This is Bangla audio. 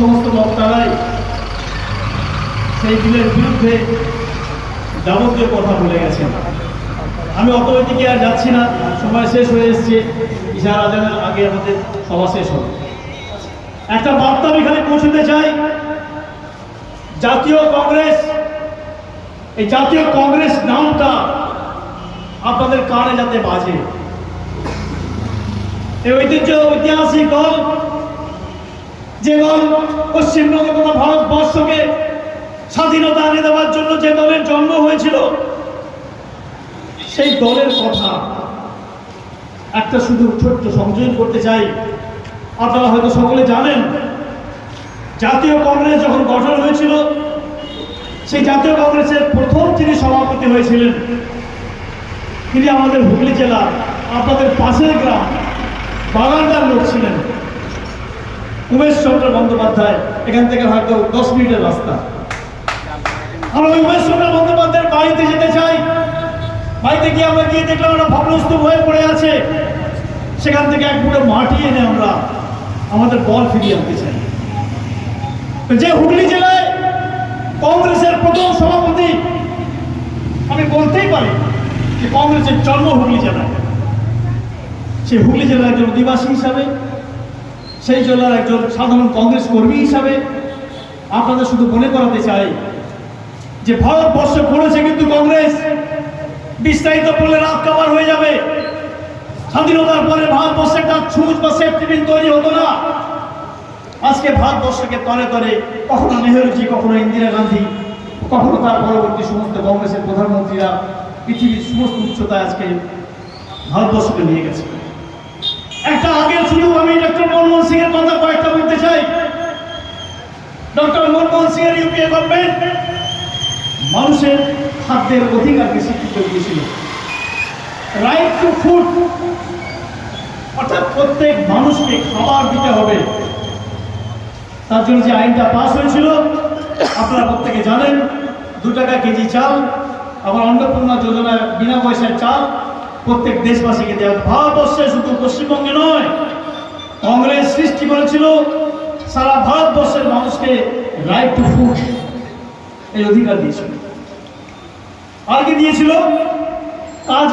সমস্ত বক্তারাই সেই বিলের বিরুদ্ধে যাবতীয় কথা বলে গেছেন। আমি অত ওইদিকে আর যাচ্ছি না, সময় শেষ হয়ে এসছে, ইশার আজানের আগে আমাদের সভা শেষ হবে। একটা বার্তা আমি এখানে পৌঁছতে চাই, জাতীয় কংগ্রেস, এই জাতীয় কংগ্রেস নামটা আপনাদের কানে যাতে বাজে। এই ঐতিহ্য, ঐতিহাসিক দল যে দল পশ্চিমবঙ্গ তথা ভারতবর্ষকে স্বাধীনতা এনে দেওয়ার জন্য যে দলের জন্ম হয়েছিল, সেই দলের কথা একটা শুধু ছোট্ট সংযোজন করতে চাই। আপনারা হয়তো সকলে জানেন, জাতীয় কংগ্রেস যখন গঠন হয়েছিল, সেই জাতীয় কংগ্রেসের প্রথম যিনি সভাপতি হয়েছিলেন। তিনি আমাদের হুগলি জেলা আপনাদের পাশের গ্রাম, বাগানদার লোক ছিলেন। উমেশ চন্দ্র বন্দ্যোপাধ্যায়, এখান থেকে হয়তো দশ মিনিটের রাস্তা। আমরা উমেশ চন্দ্র বন্দ্যোপাধ্যায়ের বাড়িতে যেতে চাই। বাড়িতে গিয়ে আমরা গিয়ে দেখলাম একটা ভগ্নস্তূপ হয়ে পড়ে আছে। সেখান থেকে এক মুঠো মাটি এনে আমরা আমাদের বল ফিরিয়ে আনতে চাই। যে হুগলি জেলায় কংগ্রেসের প্রথম সভাপতি, আমি বলতেই পারি যে কংগ্রেসের জন্ম হুগলি জেলায়। সেই হুগলি জেলার একজন অধিবাসী হিসাবে সেই জেলার একজন সাধারণ কংগ্রেস কর্মী হিসাবে আপনাদের শুধু মনে করাতে চাই যে ভারতবর্ষ করেছে কিন্তু কংগ্রেস। বিস্তারিত বললে রাত কাবার হয়ে যাবে। স্বাধীনতার পরে ভারতবর্ষে একটা ছুঁচ বা সেফটি পিন তৈরি হতো না। আজকে ভারতবর্ষকে তরে তরে কখনো নেহরুজি, কখনো ইন্দিরা গান্ধী, কখনো তার পরবর্তী সমস্ত কংগ্রেসের প্রধানমন্ত্রীরা পৃথিবীর সমস্ত উচ্চতায় আজকে ভারতবর্ষকে নিয়ে গেছে। একটা আগের শুরু, আমি ডক্টর মনমোহন সিং এর কথা কয়েকটা বলতে চাই। ডক্টর মনমোহন সিং এর ইউপিএ গভর্নমেন্ট মানুষের খাদ্যের অধিকারকে স্বীকৃত দিয়েছিল। রাইট টু ফুড অর্থাৎ প্রত্যেক মানুষকে খাবার দিতে হবে। তার জন্য যে আইনটা পাস হয়েছিল, আপনারা প্রত্যেকে জানেন, দু টাকা কেজি চাল, আবার অন্নপূর্ণা যোজনায় বিনা পয়সায় চাল প্রত্যেক দেশবাসীকে দেওয়া ভারতবর্ষে শুধু পশ্চিমবঙ্গে নয়, কংগ্রেস সৃষ্টি করেছিল সারা ভারতবর্ষের মানুষকে রাইট টু ফুড এই অধিকার দিয়েছিল। আর কি দিয়েছিল? কাজ